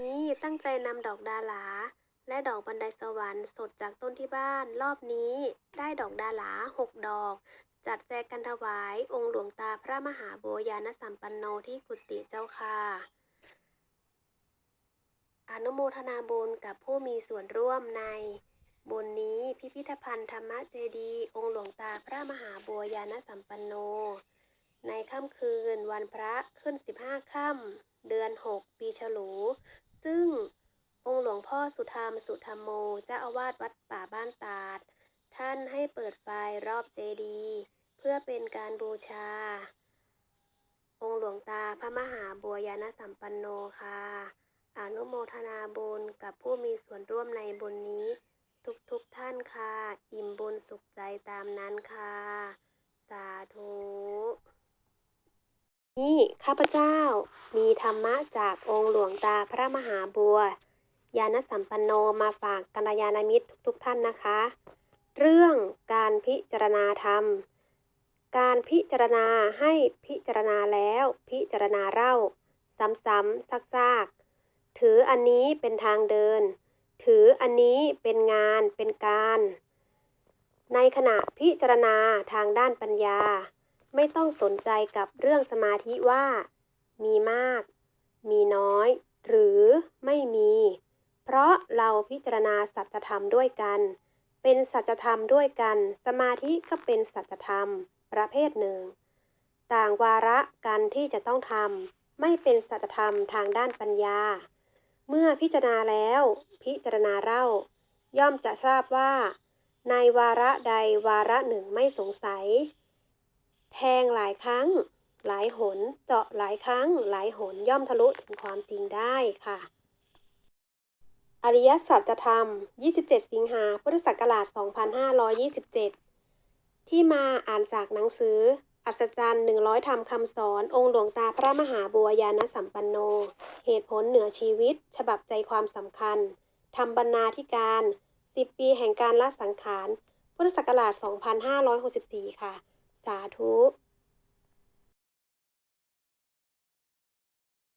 นี้ตั้งใจนำดอกดาหลา และดอกบันไดสวรรค์สดจากต้นที่บ้าน รอบนี้ได้ดอกดาหลาหกดอก จัดแจกกันถวายองค์หลวงตาพระมหาบัวยานสัมปันโนที่กุฏิเจ้าค่ะอนุโมทนาบุญกับผู้มีส่วนร่วมในบุญนี้พิพิธภัณฑ์ธรรมเจดีย์องค์หลวงตาพระมหาบัวยานสัมปันโน ในค่ำคืนวันพระขึ้น 15 ค่ำเดือน 6 ปีฉลู ซึ่งองค์หลวงพ่อสุธรรมสุธรรมโมเจ้าอาวาสวัดป่าบ้านตาด ท่านให้เปิดไฟรอบเจดีย์เพื่อเป็นการบูชา องค์หลวงตาพระมหาบัวยานสัมปันโนค่ะอนุโมทนาบุญกับผู้มีส่วนร่วมในบุญนี้ ทุกๆทท่านค่ะ อิ่มบุญสุขใจตามนั้นค่ะ สาธุ ข้าพเจ้า มีธรรมะจากองค์หลวงตาพระมหาบัวยานสัมปันโนมาฝากกัลยาณมิตรทุกๆท่านนะคะ เรื่องการพิจารณาธรรม การพิจารณาให้พิจารณาแล้วพิจารณาเล่า ซ้ำๆซากๆ ถืออันนี้เป็นทางเดิน ถืออันนี้เป็นงานเป็นการ ในขณะพิจารณาทางด้านปัญญา ไม่ต้องสนใจกับเรื่องสมาธิว่า มีมาก มีน้อย หรือไม่มี เพราะเราพิจารณาสัจธรรมด้วยกัน เป็นสัจธรรมด้วยกัน สมาธิก็เป็นสัจธรรม ประเภทหนึ่ง ต่างวาระกันที่จะต้องทำไม่เป็นสัจธรรมทางด้านปัญญา เมื่อพิจารณาแล้ว พิจารณาเล่า ย่อมจะทราบว่า ในวาระใดวาระหนึ่งไม่สงสัย แทงหลายครั้ง หลายหน เจาะหลายครั้ง หลายหนย่อมทะลุถึงความจริงได้ค่ะ อริยสัจธรรม 27 สิงหา พุทธศักราช 2527 ที่มาอ่านจากหนังสือ อัศจรรย์ 100ธรรมคำสอน องค์หลวงตาพระมหาบัวยานสัมปันโน เหตุผลเหนือชีวิต ฉบับใจความสำคัญทำบรรณาธิการ 10 ปีแห่งการละสังขาร พุทธศักราช 2564 ค่ะาธุ